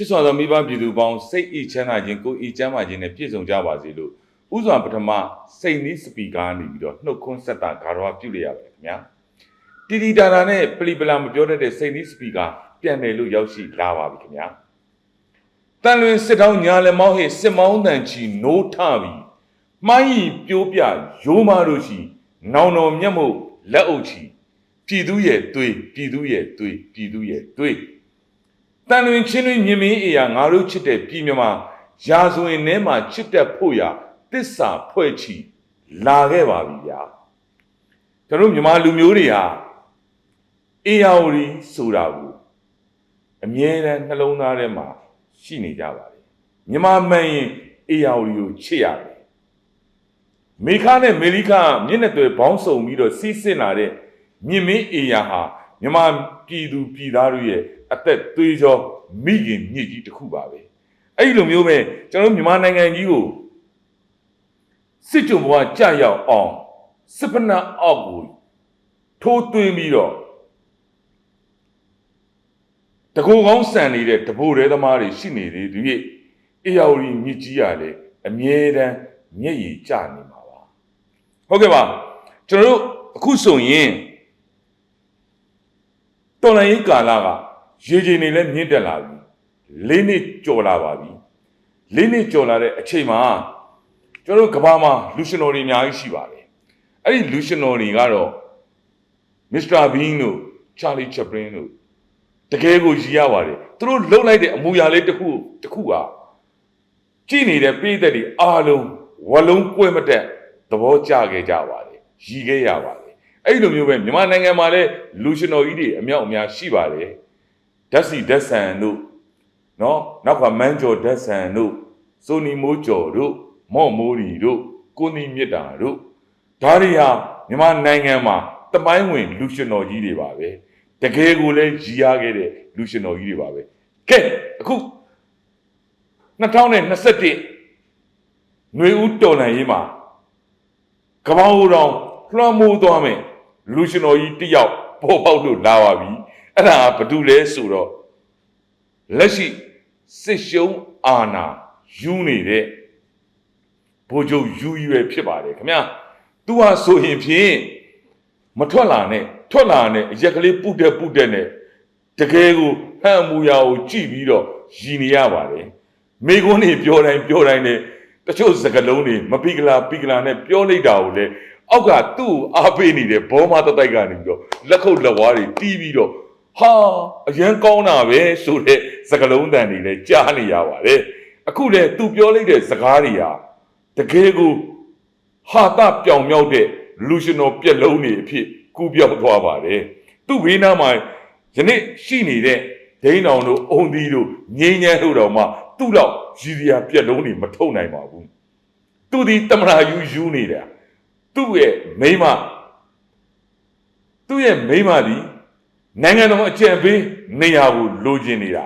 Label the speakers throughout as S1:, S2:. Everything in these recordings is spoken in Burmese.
S1: ချစ်စွာသောမိဘပြည်သူပေါင်းစိတ်ဤချမ်းသာခြင်းကိုယ်ဤချမ်းသာခြင်းနဲ့ပြည့်စုံကြပါစေလို့ဥစွာပထမစိတ်နီးစပီကာနေပြီးတော့နှုတ်ခွန်းဆက်တာဂါရဝပြုလိုက်ရပါတယ်ခင်ဗျာတီတီတာတာနဲ့ပလီပလာမပြောတတ်တဲ့စိတ်နီးစပီကာပြန်တယ်လို့ရောက်ရှိလာပါပြီခင်ဗျာတန်လွင်စစ်တောင်းညာလက်မောင်းဟေ့စစ်မောင်းတန်ချီနိုးထပြီးမှိုင်းရီပြိုးပြရိုးမာတို့ရှိနောင်တော်မျက်မှောက်လက်အုပ်ချီပြည်သူရဲ့သွေးပြည်သူရဲ့သွေးပြည်သူရဲ့သွေး တန်လွင်ချင်းတွင်မြင်မင်းအေယာငါတို့ချစ်တဲ့ပြည်မြမရာဇဝင်ထဲမှာချစ်တဲ့ဖို့ရာတစ္ဆာဖွဲ့ချီလာခဲ့ပါပြီဗျာကျွန်တော်တို့မြန်မာလူမျိုးတွေဟာအေယာဝတီဆိုတာကိုအမြဲတမ်းနှလုံးသားထဲမှာရှိနေကြပါတယ်မြန်မာမှန်ရင်အေယာဝတီကိုချစ်ရတယ်မေခနဲ့မေလိခမျက်နှာတွေဘောင်းစုံပြီးတော့စီးဆင်းလာတဲ့မြင့်မင်းအေယာဟာမြန်မာပြည်သူပြည်သားတို့ရဲ့ အသက်သွေးကြောမိခင်မြစ်ကြီးတစ်ခုပါပဲအဲ့ဒီလိုမျိုးပဲကျွန်တော်တို့မြန်မာနိုင်ငံကြီးကိုစစ်ကြုံဘဝကြာရောက်အောင်စစ်ပနအောက်ကိုထိုးသွင်းပြီးတော့တကူကောင်းဆန်နေတဲ့တဘိုရဲသမားတွေရှိနေသေးသူရဲ့အေယာဝတီမြစ်ကြီးရလေအမြဲတမ်းမျက်ရည်ကျနေမှာပါဟုတ်ကဲ့ပါကျွန်တော်တို့အခုဆိုရင်တော်လိုင်းရေးကာလက ရေချိန်တွေလည်းမြင့်တက်လာပြီလေးနှစ်ကျော်လာပါပြီလေးနှစ်ကျော်လာတဲ့အချိန်မှာကျွန်တော်တို့ကမ္ဘာမှာလူရှင်တော်တွေအများကြီးရှိပါတယ်အဲ့ဒီလူရှင်တော်တွေကတော့မစ္စတာဘင်းတို့ချာလီချက်ပလင်းတို့တကယ်ကိုရည်ရပါတယ်သူတို့လှုပ်လိုက်တဲ့အမူအရာလေးတစ်ခုတစ်ခုကကြည်နေတဲ့ပြည်သက်တွေအားလုံးဝလုံးကွဲမတက်သဘောကျခဲ့ကြပါတယ်ရည်ခဲ့ရပါတယ်အဲ့ဒီလိုမျိုးပဲမြန်မာနိုင်ငံမှာလည်းလူရှင်တော်ကြီးတွေအမြောက်အများရှိပါတယ် ဓာတ်စီဓာတ်ဆန်တို့နော်နောက်ကမန်းကျော်ဓာတ်ဆန်တို့စိုးနီမိုးကျော်တို့မော့မိုးရီတို့ကိုနီမြစ်တာတို့ဒါတွေဟာမြန်မာနိုင်ငံမှာတပိုင်းဝင်လူရှင်တော်ကြီးတွေပါပဲတကယ်ကိုလည်းရည်ရခဲ့တဲ့လူရှင်တော်ကြီးတွေပါပဲကဲအခု2021ຫນွေဦးတော်လန်ရေးမှာကပောင်းဦးတော်လွှမ်းမိုးသွားမယ်လူရှင်တော်ကြီးတယောက်ပေါ်ပေါက်လို့လာပါပြီ အဲ့ဒါဘာတူလဲဆိုတော့လက်ရှိစစ်ရှုံးအာဏာယူနေတဲ့ဘိုလ်ချုပ်ယူရွယ်ဖြစ်ပါတယ်ခင်ဗျာသူဟာဆိုရင်ဖြင့်မထွက်လာနဲ့ထွက်လာနဲ့အရက်ကလေးပုတ်တဲ့ပုတ်တဲ့နဲ့တကယ်ကိုဟန်မူရာကိုကြည့်ပြီးတော့ရည်နေရပါတယ်မိကုန်းနေပြောတိုင်းပြောတိုင်းနဲ့တချို့စကလုံးတွေမပိကလာပိကလာနဲ့ပြောလိုက်တာကိုလေအောက်ကသူ့ကိုအားပေးနေတဲ့ဘောမတတိုက်ကနေပြီးတော့လက်ခုပ်လက်ဝါးတွေတီးပြီးတော့ ဟာအရန်ကောင်းတာပဲဆိုတဲ့စကလုံးတန်တွေလည်းကြားနေရပါတယ်အခုလေသူပြောလိုက်တဲ့စကားတွေဟာတကယ်ကိုဟာတပြောင်မြောက်တဲ့လူရှင်တော်ပြက်လုံးတွေအဖြစ်ကူးပြောက်သွားပါတယ်သူ့ဘေးနားမှာယနေ့ရှိနေတဲ့ဒိန်းတော်တို့အုံသီးတို့ငိမ့်ညမ်းတို့တော်မှသူ့တော့ရည်ရပြက်လုံးတွေမထုတ်နိုင်ပါဘူးသူဒီတမနာယူယူနေတာသူ့ရဲ့မိမသူ့ရဲ့မိမဒီ နိုင်ငံတော်အကြံပေးနေရာကိုလိုချင်နေတာ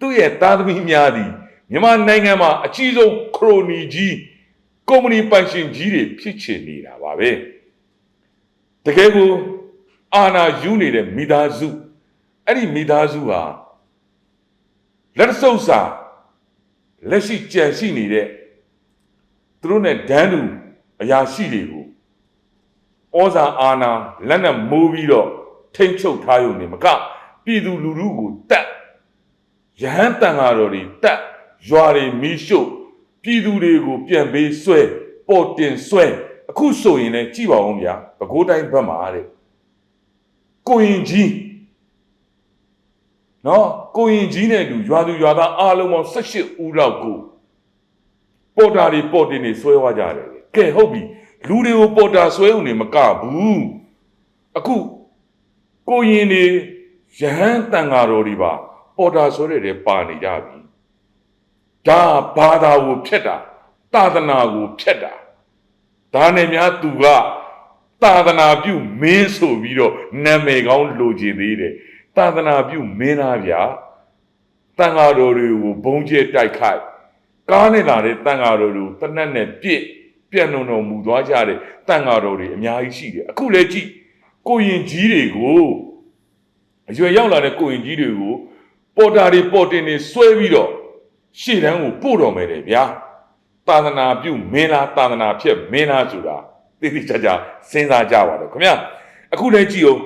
S1: သူ့ရဲ့သားသမီးများသည်မြန်မာနိုင်ငံမှာအကြီးဆုံးခရိုနီကြီးကုမ္ပဏီပိုင်ရှင်ကြီးတွေဖြစ်ချင်နေတာပါပဲတကယ်ကိုအာဏာယူနေတဲ့မိသားစုအဲ့ဒီမိသားစုဟာလက်ဆုပ်စာလက်ရှိကြံရှိနေတဲ့သူတို့နဲ့ဒန်းတူအရာရှိတွေကိုဩဇာအာဏာလက်နဲ့မိုးပြီးတော့ ထိမ့်ချုပ်ထားရုံနဲ့မကပြည်သူလူထုကိုတတ်ရဟန်းတန်ဃာတော်တွေတတ်ရွာတွေမီးရှို့ပြည်သူတွေကိုပြန်ပေးဆွဲပေါ်တင်ဆွဲအခုဆိုရင်လည်းကြည့်ပါဦးဗျာပဲခူးတိုင်းဘက်မှာတဲ့ကိုရင်ကြီးနော်ကိုရင်ကြီးနဲ့လူရွာသူရွာသားအားလုံးပေါင်း18ဦးလောက်ကိုပေါ်တာတွေပေါ်တင်တွေဆွဲသွားကြတယ်ကဲဟုတ်ပြီလူတွေကိုပေါ်တာဆွဲုံနေမကဘူးအခု ကိုရင်တွေရဟန်းတန်ဃာတော်တွေပါပေါ်တာဆွဲတဲ့တွေပါနေကြပြီဒါဘာသာကိုဖျက်တာသာသနာကိုဖျက်တာဒါနဲ့များသူကသာသနာပြုမင်းဆိုပြီးတော့နာမည်ကောင်းလိုချင်သေးတယ်သာသနာပြုမင်းသားဗျာတန်ဃာတော်တွေကိုဘုံကျဲတိုက်ခိုက်ကားနဲ့လာတဲ့တန်ဃာတော်တွေကိုတနက်နဲ့ပြစ်ပြန့်နှုံတော်မူသွားကြတဲ့တန်ဃာတော်တွေအများကြီးရှိတယ်အခုလည်းကြည့် ကိုရင်ကြီးတွေကိုအရွယ်ရောက်လာတဲ့ကိုရင်ကြီးတွေကိုပေါ်တာတွေပေါ်တင်တွေဆွဲပြီးတော့ရှေ့တန်းကိုပို့တော်မယ်တယ်ဗျာသာသနာပြုမင်းလားသာသနာဖြစ်မင်းလားဆိုတာသိသိချာချာစဉ်းစားကြပါတော့ခင်ဗျာအခုလည်းကြည့်အောင်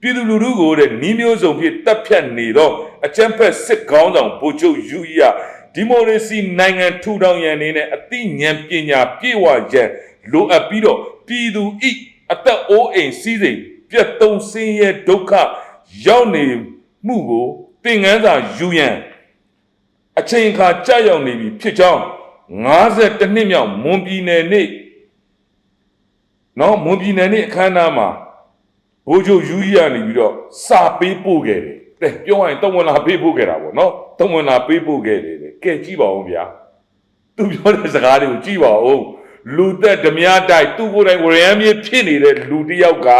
S1: ပြည်သူလူထုကိုတဲ့နီးမျိုးစုံဖြစ်တပ်ဖြတ်နေတော့အကြမ်းဖက်စစ်ကောင်းဆောင်ဗိုလ်ချုပ်ယူရဒီမိုကရေစီနိုင်ငံထူထောင်ရန်နေနဲ့အသိဉာဏ်ပညာပြည့်ဝရန်လိုအပ်ပြီးတော့ပြည်သူဤအသက်အိုးအိမ်စီးစိမ် ပြတ်သုံးဆင်းရဲဒုက္ခရောက်နေမှုကိုသင်ငန်းစာယူရန်အချိန်အခါကြာရောက်နေပြီဖြစ်ကြောင်း52နှစ်မြောက်မွန်ပြည်နယ်နေ့နော်မွန်ပြည်နယ်နေ့အခမ်းအနားမှာဘိုးချုပ်ယူကြီးကနေပြီးတော့စာပေးပို့ခဲ့တယ်တဲ့ပြောရရင်တောင်းဝင်လာပေးပို့ခဲ့တာပေါ့နော်တောင်းဝင်လာပေးပို့ခဲ့တယ်တဲ့ကဲကြည့်ပါဦးဗျာသူပြောတဲ့စကားတွေကိုကြည့်ပါဦးလူသက်ဓမြတိုက်သူ့ကိုယ်တိုင်ဝရမ်းမြေဖြစ်နေတဲ့လူတစ်ယောက်က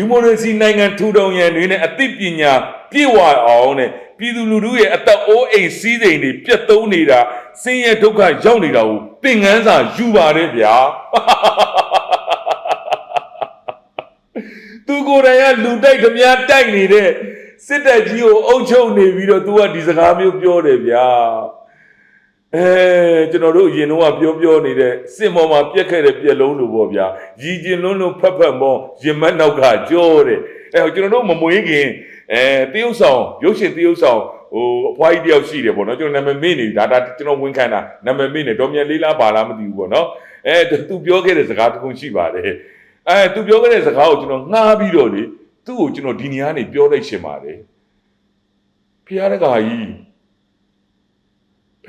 S1: ဒီမိုကရေစီနိုင်ငံထူထောင်ရန်တွေနဲ့အသိပညာပြည့်ဝအောင်တဲ့ပြည်သူလူထုရဲ့အသက်အိုးအိမ်စည်းစိမ်တွေပြတ်သုံးနေတာဆင်းရဲဒုက္ခရောက်နေတာကိုသင်ငန်းစာယူပါတယ်ဗျာသူကိုယ်တိုင်ကလူတိုက်ဓမြတိုက်နေတဲ့စစ်တပ်ကြီးကိုအုပ်ချုပ်နေပြီးတော့ तू ကဒီစကားမျိုးပြောတယ်ဗျာ အဲကျွန်တော်တို့အရင်တော့ပြောပြောနေတဲ့စစ်မော်မှာပြက်ခဲ့တဲ့ပြက်လုံးလိုပေါ့ဗျာရည်ကျင်လုံးလုံးဖက်ဖက်မောရင်မက်နောက်ကကြောတဲ့အဲကျွန်တော်တို့မမွေးခင်အဲတရုတ်ဆောင်ရုပ်ရှင်တရုတ်ဆောင်ဟိုအဖွားကြီးတယောက်ရှိတယ်ပေါ့နော်ကျွန်တော်နာမည်မေ့နေပြီဒါဒါကျွန်တော်ဝန်ခံတာနာမည်မေ့နေဒေါ်မြတ်လေးလားပါလားမသိဘူးပေါ့နော်အဲသူပြောခဲ့တဲ့စကားတစ်ခုရှိပါတယ်အဲသူပြောခဲ့တဲ့စကားကိုကျွန်တော်ငှားပြီးတော့လေသူ့ကိုကျွန်တော်ဒီနေရာနေပြောလိုက်ရှင်ပါတယ်ဖျားတကာကြီး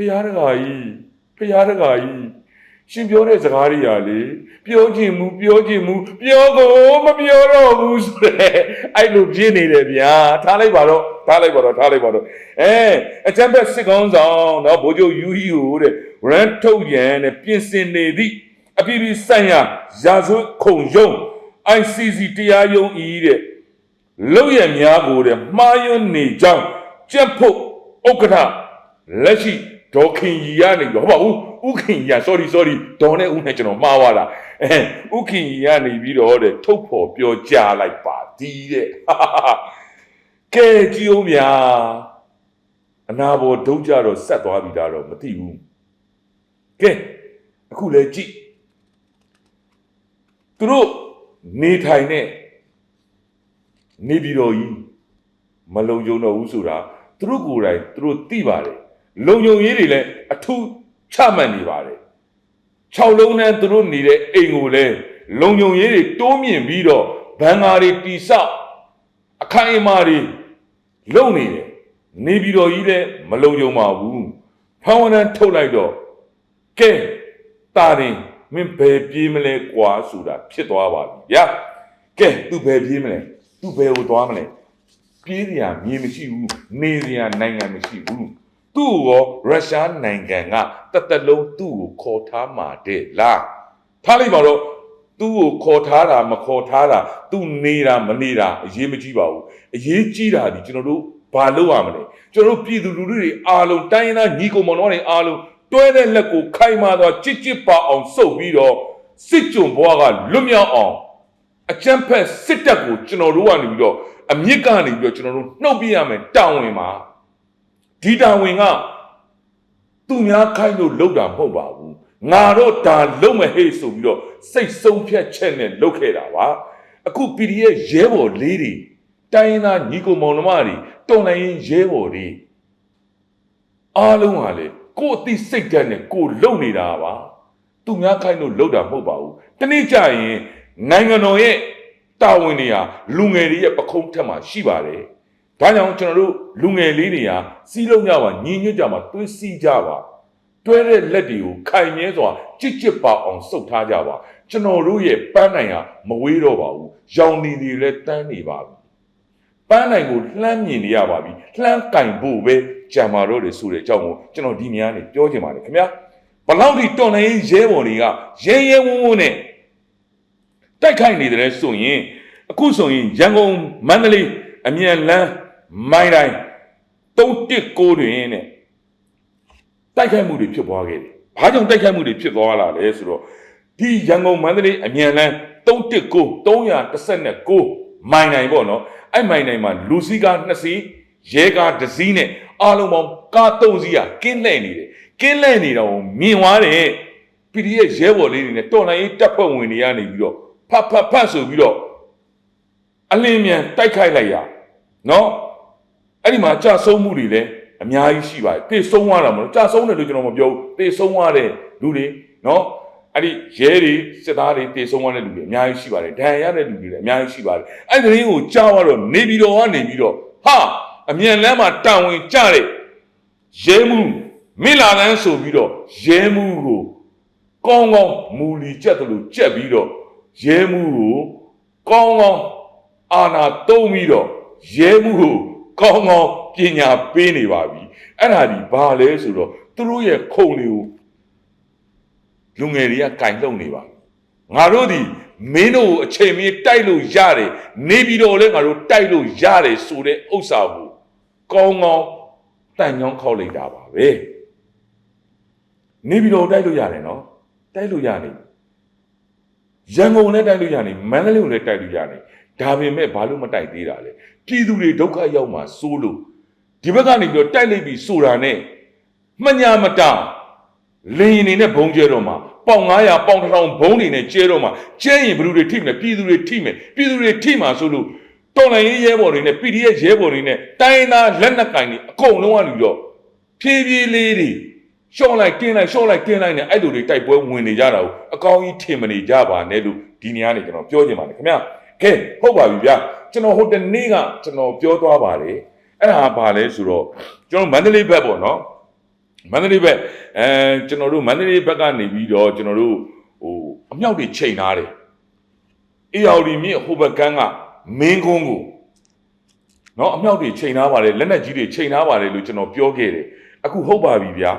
S1: ရာတကာကြီးဖရာတကာကြီးရှင်ပြောတဲ့စကားတွေဟာလေပြောချင်မူပြောချင်မူပြောကိုမပြောတော့ဘူးဆိုတဲ့အဲ့လိုပြင်းနေတယ်ဗျာထားလိုက်ပါတော့ထားလိုက်ပါတော့ထားလိုက်ပါတော့အဲအချမ်းဘက်စစ်ကောင်းဆောင်တော့ဘိုးချုပ်ယူဟီကိုတဲ့ရန်ထုတ်ရန်တဲ့ပြင်ဆင်နေသည့်အပြည်ပြည်ဆိုင်ရာရာဇဝတ်ခုံရုံး ICC တရားရုံးဤတဲ့လောက်ရများကိုတဲ့မှားယွန်းနေကြောင်းကြက်ဖို့ဥက္ကဋ္ဌလက်ရှိ ဒေါ်ခင်ကြီးကနေပြီးတော့ဟုတ်ပါဘူးဥခင်ကြီးက sorry sorry ဒေါ်နဲ့ဦးနဲ့ကျွန်တော်မှားသွားတာအဲဥခင်ကြီးကနေပြီးတော့တဲ့ထုတ်ဖော်ပြောကြားလိုက်ပါဒီတဲ့ကဲကြည့်ဦးဗျာအနာဘောဒုတ်ကြတော့ဆက်သွားပြီဒါတော့မသိဘူးကဲအခုလည်းကြည့်သူတို့နေထိုင်တဲ့နေပြည်တော်ကြီးမလုံခြုံတော့ဘူးဆိုတာသူတို့ကိုယ်တိုင်သူတို့သိပါတယ် လုံခြုံရေးတွေလည်းအထူးချမှတ်နေပါတယ်6လုံးနဲ့သူတို့နေတဲ့အိမ်ကိုလည်းလုံခြုံရေးတွေတိုးမြင့်ပြီးတော့ဘန်ကာတွေတိဆောက်အခိုင်အမာတွေလုံနေတယ်နေပြည်တော်ကြီးလည်းမလုံခြုံပါဘူးဖန်ဝရန်ထုတ်လိုက်တော့ကဲတာရင်မင်းဘယ်ပြေးမလဲကွာဆိုတာဖြစ်သွားပါပြီဗျာကဲသူဘယ်ပြေးမလဲသူဘယ်ကိုသွားမလဲပြေးစရာမြေမရှိဘူးနေစရာနိုင်ငံမရှိဘူး သူ့ကိုရုရှားနိုင်ငံကတသက်လုံးသူ့ကိုခေါ်ထားမှာတဲ့လားထားလိုက်ပါတော့သူ့ကိုခေါ်ထားတာမခေါ်ထားတာသူနေတာမနေတာအရေးမကြီးပါဘူးအရေးကြီးတာဒီကျွန်တော်တို့ဘာလုပ်ရမလဲကျွန်တော်တို့ပြည်သူလူထုတွေအားလုံးတိုင်းရင်းသားညီကောင်မောင်နှမတွေအားလုံးတွဲတဲ့လက်ကိုခိုင်မာစွာကြစ်ကြစ်ပါအောင်စုပ်ပြီးတော့စစ်ကြုံဘွားကလွတ်မြောက်အောင်အကြမ်းဖက်စစ်တပ်ကိုကျွန်တော်တို့ကနေပြီးတော့အမြင့်ကနေပြီးတော့ကျွန်တော်တို့နှုတ်ပြရမယ်တာဝန်မှာ ဒီတာဝန်ကသူများခိုင်းလို့လုပ်တာမဟုတ်ပါဘူးငါတို့ဒါလုပ်မဟေ့ဆိုပြီးတော့စိတ်ဆုံးဖြတ်ချက်နဲ့လုပ်ခဲ့တာပါအခု PDF ရဲဘော်လေးတွေတိုင်းရင်းသားညီကိုမောင်နှမတွေတုံနိုင်ရင်ရဲဘော်တွေအားလုံးဟာလေကိုယ်အသိစိတ်ဓာတ်နဲ့ကိုယ်လုံနေတာပါသူများခိုင်းလို့လုံတာမဟုတ်ပါဘူးတနေ့ကျရင်နိုင်ငံတော်ရဲ့တာဝန်တွေဟာလူငယ်တွေရဲ့ပခုံးထက်မှာရှိပါတယ် ဒါကြောင့်ကျွန်တော်တို့လူငယ်လေးတွေဟာစီးလုံးကြပါညီညွတ်ကြပါသွေးစီးကြပါတွဲတဲ့လက်တွေကိုခိုင်မြဲစွာကြစ်ကြစ်ပါအောင်စုပ်ထားကြပါကျွန်တော်တို့ရဲ့ပန်းနိုင်ဟာမဝေးတော့ပါဘူးရောင်နေတွေလည်းတန်းနေပါပြီပန်းနိုင်ကိုလှမ်းမြင်နေရပါပြီလှမ်းကင်ဖို့ပဲကြံမာတော့တယ်ဆိုတဲ့အကြောင်းကိုကျွန်တော်ဒီနေရာနေပြောချင်ပါတယ်ခင်ဗျာဘလောက်ထိတော်နေရဲဘော်တွေကရဲရဲဝုန်းဝုန်းနဲ့တိုက်ခိုက်နေတယ်ဆိုရင်အခုဆိုရင်ရန်ကုန်မန္တလေးအမြန်လန်း မိုင်းတိုင်း319တွင်နဲ့တိုက်ခိုက်မှုတွေဖြစ်သွားခဲ့တယ်။ဘာကြောင့်တိုက်ခိုက်မှုတွေဖြစ်သွားလာလဲဆိုတော့ဒီရန်ကုန်မန္တလေးအမြန်လန်း319 319မိုင်နိုင်ပေါ့နော်။အဲ့မိုင်နိုင်မှာလူစီကား2စီးရဲကားတစ်စီးနဲ့အားလုံးပေါင်းကားသုံးစီးကကင်းလှည့်နေတယ်ကင်းလှည့်နေတာကိုမြင်သွားတယ် PDF ရဲဘော်လေးတွေနဲ့တော်လိုင်းရေးတပ်ဖွဲ့ဝင်တွေကနေပြီးတော့ဖတ်ဖတ်ဖတ်ဆိုပြီးတော့အလင်းမြန်တိုက်ခိုက်လိုက်ရနော် အဲ့ဒီမှာကြာဆုံးမှုတွေလည်းအများကြီးရှိပါတယ်တေဆုံးသွားတာမလို့ကြာဆုံးတယ်လို့ကျွန်တော်မပြောဘူးတေဆုံးသွားတဲ့လူတွေနော်အဲ့ဒီရဲတွေစစ်သားတွေတေဆုံးသွားတဲ့လူတွေအများကြီးရှိပါတယ်ဒဏ်ရာရတဲ့လူတွေလည်းအများကြီးရှိပါတယ်အဲ့ဒီသတင်းကိုကြားတော့နေပြီးတော့ကနေပြီးတော့ဟာအမြန်လမ်းမှာတာဝန်ကျတဲ့ရဲမှုမင်းလာလန်းဆိုပြီးတော့ရဲမှုကိုကောင်းကောင်းမူလီကြက်တယ်လို့ကြက်ပြီးတော့ရဲမှုကိုကောင်းကောင်းအာနာတုံးပြီးတော့ရဲမှုကို ကောင်းကောင်းပညာပေးနေပါပြီအဲ့ဒါဒီဘာလဲဆိုတော့သူတို့ရဲ့ခုံတွေကိုလူငယ်တွေကကင်လှုပ်နေပါပြီငါတို့ဒီမင်းတို့ကိုအချိန်မီတိုက်လို့ရတယ်နေပြီးတော့လဲငါတို့တိုက်လို့ရတယ်ဆိုတဲ့ဥစ္စာကိုကောင်းကောင်းတန်ညောင်းခောက်လိုက်တာပါပဲနေပြီးတော့တိုက်လို့ရတယ်နော်တိုက်လို့ရနေရန်ကုန်လည်းတိုက်လို့ရနေမန္တလေးကိုလည်းတိုက်လို့ရနေ ဒါပေမဲ့ဘာလို့မတိုက်သေးတာလဲပြည်သူတွေဒုက္ခရောက်မှာစိုးလို့ဒီဘက်ကနေပြီးတော့တိုက်လိုက်ပြီးဆိုတာနဲ့မညာမတာလင်းရင်နေနဲ့ဘုံကျဲတော့မှာပေါင်900ပေါင်1000ဘုံနေနဲ့ကျဲတော့မှာကျဲရင်ဘယ်သူတွေထိမလဲပြည်သူတွေထိမယ်ပြည်သူတွေထိမှာဆိုလို့တော်လိုင်းရေးရဲဘော်တွေနဲ့ PDF ရဲဘော်တွေနဲ့တိုင်းသားလက်နက်ကင်တွေအကုန်လုံးကလူတော့ဖြည်းဖြည်းလေးတွေရှော့လိုက်တင်းလိုက်ရှော့လိုက်တင်းလိုက်နဲ့အဲ့လိုတွေတိုက်ပွဲဝင်နေကြတာကိုအကောင်းကြီးထင်မနေကြပါနဲ့လို့ဒီနေရာနေကျွန်တော်ပြောချင်ပါတယ်ခင်ဗျာ ကဲဟုတ်ပါပြီဗျာကျွန်တော်ဟိုတနေ့ကကျွန်တော်ပြောသွားပါတယ်အဲ့ဒါဘာလဲဆိုတော့ကျွန်တော်မန္တလေးဘက်ပေါ့နော်မန္တလေးဘက်အဲကျွန်တော်တို့မန္တလေးဘက်ကနေပြီးတော့ကျွန်တော်တို့ဟိုအမြောက်တွေချိန်ထားတယ်အေယော်ဒီမြင့်ဟိုဘက်ကန်းကမင်းကုန်းကိုနော်အမြောက်တွေချိန်ထားပါတယ်လက်နက်ကြီးတွေချိန်ထားပါတယ်လို့ကျွန်တော်ပြောခဲ့တယ်အခုဟုတ်ပါပြီဗျာ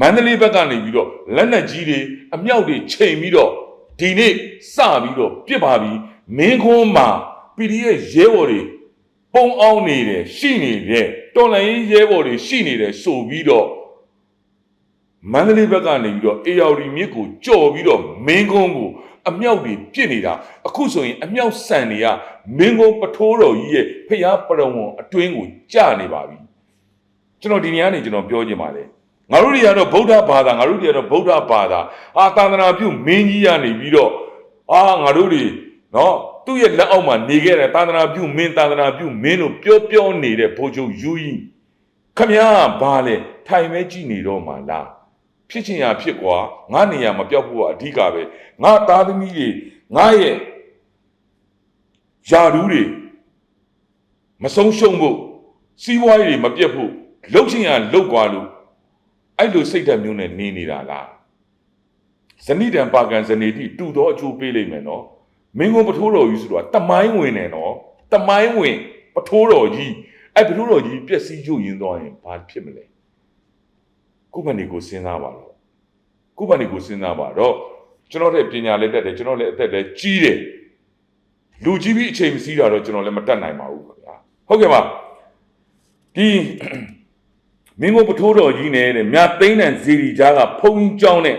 S1: မန္တလေးဘက်ကနေပြီးတော့လက်နက်ကြီးတွေအမြောက်တွေချိန်ပြီးတော့ဒီနေ့စပြီးတော့ပြစ်ပါပြီ မင်းခွန်းမှာ PDF ရဲဘော်တွေပုံအောင်နေတယ်ရှိနေတယ်တော်လိုင်းရဲဘော်တွေရှိနေတယ်ဆိုပြီးတော့မန္တလေးဘက်ကနေပြီးတော့အေယော်ဒီမြစ်ကိုကြော်ပြီးတော့မင်းခွန်းကိုအမြောက်တွေပြစ်နေတာအခုဆိုရင်အမြောက်ဆန်တွေကမင်းကုန်းပထိုးတော်ကြီးရဲ့ဖျားပရဝံအတွင်းကိုကျနေပါပြီကျွန်တော်ဒီနေရာနေကျွန်တော်ပြောချင်ပါတယ်ငါတို့တွေကတော့ဗုဒ္ဓဘာသာငါတို့တွေကတော့ဗုဒ္ဓဘာသာအာသာသနာပြုမင်းကြီးရနေပြီးတော့အာငါတို့တွေ နော်သူ့ရဲ့လက်အောက်မှာနေခဲ့တဲ့သာသနာပြုမင်းသာသနာပြုမင်းလို့ပြောပြောနေတဲ့ဘိုလ်ချုပ်ယူကြီးခမည်းဘာလဲထိုင်မဲကြည့်နေတော့မှလားဖြစ်ချင်ရဖြစ်ကွာငါနေရမပြောက်ဖို့ကအဓိကပဲငါသားသမီးတွေငါရဲ့ယာရူးတွေမဆုံးရှုံးဖို့စီးပွားရေးတွေမပြတ်ဖို့လှုပ်ချင်ရလှုပ်ကွာလို့အဲ့လိုစိတ်ဓာတ်မျိုးနဲ့နေနေတာလားဇနိတံပါကံဇနေတိတူသောအကျိုးပေးလိမ့်မယ်နော် မင်းကုန်းပထိုးတော်ကြီးဆိုတော့တမိုင်းဝင်တယ်နော်တမိုင်းဝင်ပထိုးတော်ကြီးအဲ့ပထိုးတော်ကြီးပျက်စီးချုပ်ရင်းသွားရင်ဘာဖြစ်မလဲကိုယ့်ဘဏ်တွေကိုစဉ်းစားပါတော့ကိုယ့်ဘဏ်တွေကိုစဉ်းစားပါတော့ကျွန်တော်တဲ့ပညာလည်းတက်တယ်ကျွန်တော်လည်းအသက်လည်းကြီးတယ်လူကြီးပြီးအချိန်မစည်းတာတော့ကျွန်တော်လည်းမတတ်နိုင်ပါဘူးခင်ဗျာဟုတ်ကဲ့ပါဒီမင်းကိုပထိုးတော်ကြီးနဲ့တဲ့မြတ်သိန်းတန်ဇီရီကြားကဖုံးကြောင်းနဲ့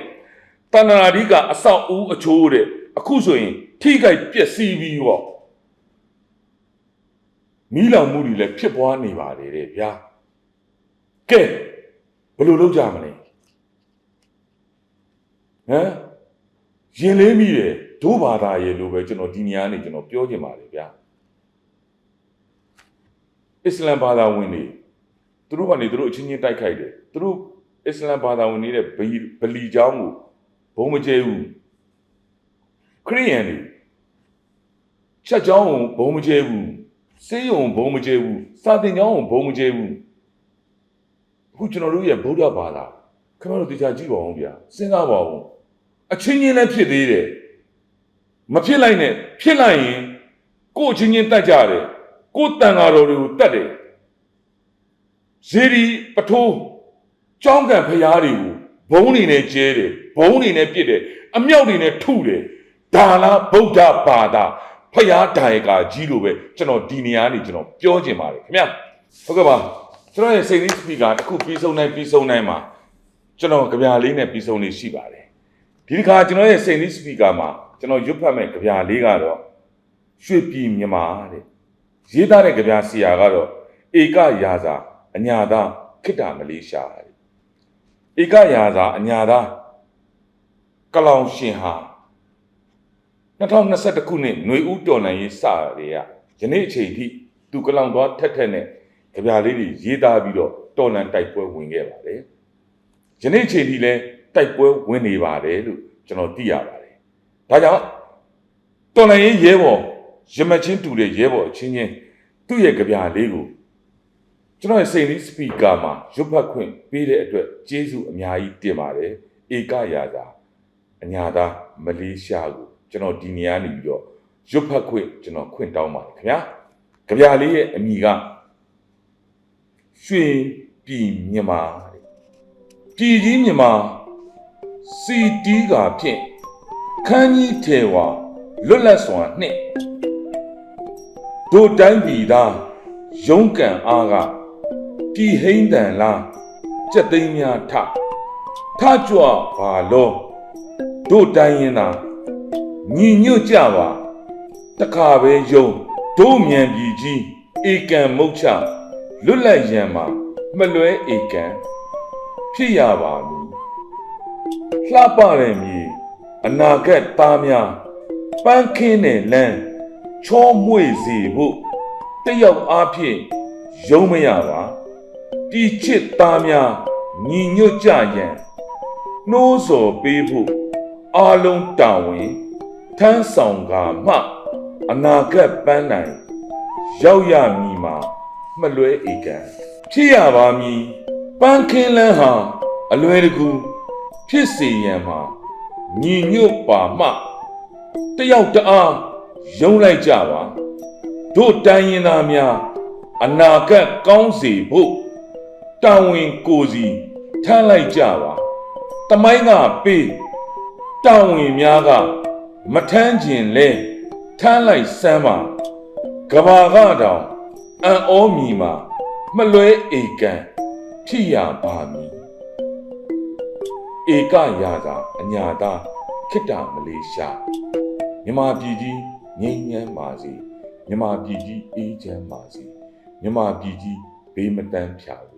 S1: တဏ္ဍာရိကအဆောက်ဦးအချိုးတဲ့အခုဆိုရင် ထိခိုက်ပျက်စီးပြီးတော့မီးလောင်မှုတွေလည်းဖြစ်ပွားနေပါတယ်တဲ့ဗျာကဲဘယ်လိုလုပ်ကြမလဲဟမ်ရင်လေးမိတယ်ဒို့ဘာသာရဲ့လို့ပဲကျွန်တော်ဒီနေရာနေကျွန်တော်ပြောချင်ပါတယ်ဗျာအစ္စလမ်ဘာသာဝင်တွေ သူတို့ကနေသူတို့အချင်းချင်းတိုက်ခိုက်တယ်သူတို့အစ္စလမ်ဘာသာဝင်နေတဲ့ဗီဗလီเจ้าကိုဘုံမကျဲဘူးခရိယန်တွေ ချက်ချောင်းကိုဘုံမကျဲဘူးစေးရုံဘုံမကျဲဘူးစာတင်ကျောင်းကိုဘုံမကျဲဘူးအခုကျွန်တော်တို့ရဲ့ဗုဒ္ဓဘာသာခင်ဗျားတို့တရားကြည့်ပါအောင်ဗျာစဉ်းစားပါဦးအချင်းချင်းလည်းဖြစ်သေးတယ်မဖြစ်လိုက်နဲ့ဖြစ်လိုက်ရင်ကို့အချင်းချင်းတတ်ကြတယ်ကို့တန်ဃာတော်တွေကိုတတ်တယ်ဇေဒီပထိုးကြောင်းကံဖျားတွေကိုဘုံနေနဲ့ကျဲတယ်ဘုံနေနဲ့ပြစ်တယ်အမြောက်တွေနဲ့ထုတယ်ဒါလားဗုဒ္ဓဘာသာ ဖျားဒါယကာကြီးလိုပဲကျွန်တော်ဒီနေရာနေကျွန်တော်ပြောချင်ပါတယ်ခင်ဗျဟုတ်ကဲ့ပါကျွန်တော်ရဲ့စိတ်လေးစပီကာတစ်ခုပြီးဆုံးတိုင်းပြီးဆုံးတိုင်းမှာကျွန်တော်ကြပြလေးနဲ့ပြီးဆုံးလေးရှိပါတယ်ဒီတစ်ခါကျွန်တော်ရဲ့စိတ်လေးစပီကာမှာကျွန်တော်ရွတ်ဖတ်မဲ့ကြပြလေးကတော့ရွှေပြည်မြန်မာတဲ့ရေးသားတဲ့ကြပြဆရာကတော့ဧကရာဇာအညာသာခိတ္တမလေးရှားဧကရာဇာအညာသာကလောင်ရှင်ဟာ 2021ခုနှစ်ຫນွေဦးတော်လှန်ရေးစတွေကယနေ့အချိန်ထိသူကလောင်သွားထက်ထက်နဲ့ကြပြားလေးတွေရေးသားပြီးတော့တော်လှန်တိုက်ပွဲဝင်ခဲ့ပါတယ်ယနေ့အချိန်ထိလည်းတိုက်ပွဲဝင်နေပါတယ်လို့ကျွန်တော်သိရပါတယ်ဒါကြောင့်တော်လှန်ရေးရဲဘော်ရမချင်းတူတဲ့ရဲဘော်အချင်းချင်းသူ့ရဲ့ကြပြားလေးကိုကျွန်တော်ရဲ့စိန်လေးစပီကာမှာရုပ်ဖတ်ခွင့်ပေးတဲ့အတွက်ကျေးဇူးအများကြီးတင်ပါတယ်ဧကရာသာအညာသာမလေးရှားကို ကျွန်တော်ဒီနေရာနေပြီးတော့ရုပ်ဖတ်ခွင့်ကျွန်တော်ခွင့်တောင်းပါတယ်ခင်ဗျာကြပြားလေးရဲ့အမိကရွှေပြည်မြန်မာတဲ့ပြည်ကြီးမြန်မာစီတီးကဖြင့်ခန်းကြီးထေဝါလွတ်လပ်စွာနှင့်တို့တိုင်းပြည်သားရုံးကန်အားကပြည်ဟိမ့်တန်လားစက်သိန်းများထထကြွပါလောတို့တိုင်းရင်သာ ညီညွတ်ကြပါတခါပဲယုံတို့မြန်ပြည်ကြီးဧကံမုတ်ချလွတ်လပ်ရန်မှာမလွဲဧကံဖြစ်ရပါမည်လှပတဲ့မြေအနာဂတ်သားများပန်းခင်းတဲ့လမ်းချောမွေ့စေဖို့တယောက်အားဖြင့်ယုံမရပါဒီချစ်သားများညီညွတ်ကြရန်နှိုးဆော်ပေးဖို့အာလုံးတာဝန် ထမ်းဆောင်ကမှအနာဂတ်ပန်းနိုင်ရောက်ရမည်မှာမလွဲဧကံဖြစ်ရပါမည်ပန်းခင်းလန်းဟာအလွယ်တကူဖြစ်စေရန်မှာညီညွတ်ပါမှတယောက်တအားယုံလိုက်ကြပါတို့တိုင်းရင်သားများအနာဂတ်ကောင်းစေဖို့တာဝန်ကိုစီထမ်းလိုက်ကြပါတမိုင်းကပေးတာဝန်များက မထမ်းခြင်းလဲထမ်းလိုက်စမ်းပါကဘာကတောင်အံ့ဩမြည်မှာမလွဲဧကံဖြစ်ရပါမည်ဧကရာသာအညာသာခိတ္တမလေးရှားမြမပြည်ကြီးငြိမ်းချမ်းပါစေမြမပြည်ကြီးအေးချမ်းပါစေမြမပြည်ကြီးဘေးမတန်းဖြာ